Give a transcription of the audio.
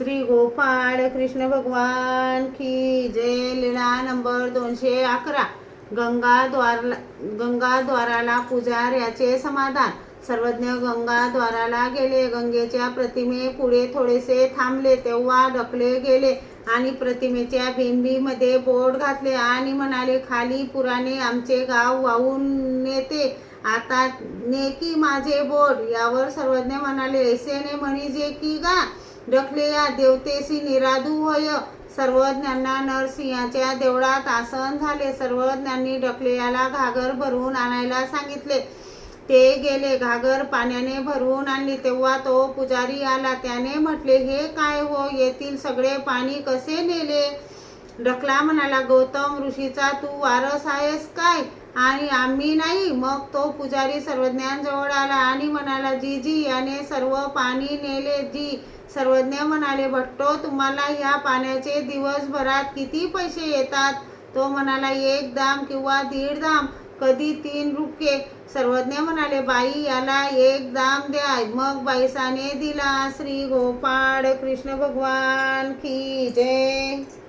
श्री गोपाळ कृष्ण भगवान की जय लीळा नंबर दोनशे अकरा. गंगाद्वारला गंगाद्वाराला पुजाऱ्याचे समाधान. सर्वज्ञ गंगाद्वाराला गेले. गंगेच्या प्रतिमे पुढे थोडेसे थांबले तेव्हा ढकले गेले आणि प्रतिमेच्या भिंबीमध्ये बोट घातले आणि म्हणाले खाली पुराने आमचे गाव वाहून नेते. आता ने की माझे बोट. यावर सर्वज्ञ म्हणाले ऐसेने म्हणजे की गा. ढकले देवतेशी निराधू होय. सर्वज्ञांना नरसिंहाच्या देवळात आसन झाले. सर्वज्ञांनी ढकलेयाला घागर भरून आणायला सांगितले. ते गेले घागर पाण्याने भरून आणली. तेव्हा तो पुजारी आला. त्याने म्हटले हे काय हो? येथील सगळे पाणी कसे नेले? ढकला म्हणाला गौतम ऋषीचा तू वारस आहेस काय? आणि आम्ही नाही. मग तो पुजारी सर्वज्ञांजवळ आला आणि म्हणाला जी जी याने सर्व पाणी नेले जी. सर्वज्ञ म्हणाले भट्टो तुम्हाला ह्या पाण्याचे दिवसभरात किती पैसे येतात? तो म्हणाला एक दाम किंवा दीड दाम कधी तीन रुपये. सर्वज्ञ म्हणाले बाई याला एक दाम द्या. मग बाईसाने दिला श्री गोपाळ कृष्ण भगवान की जय.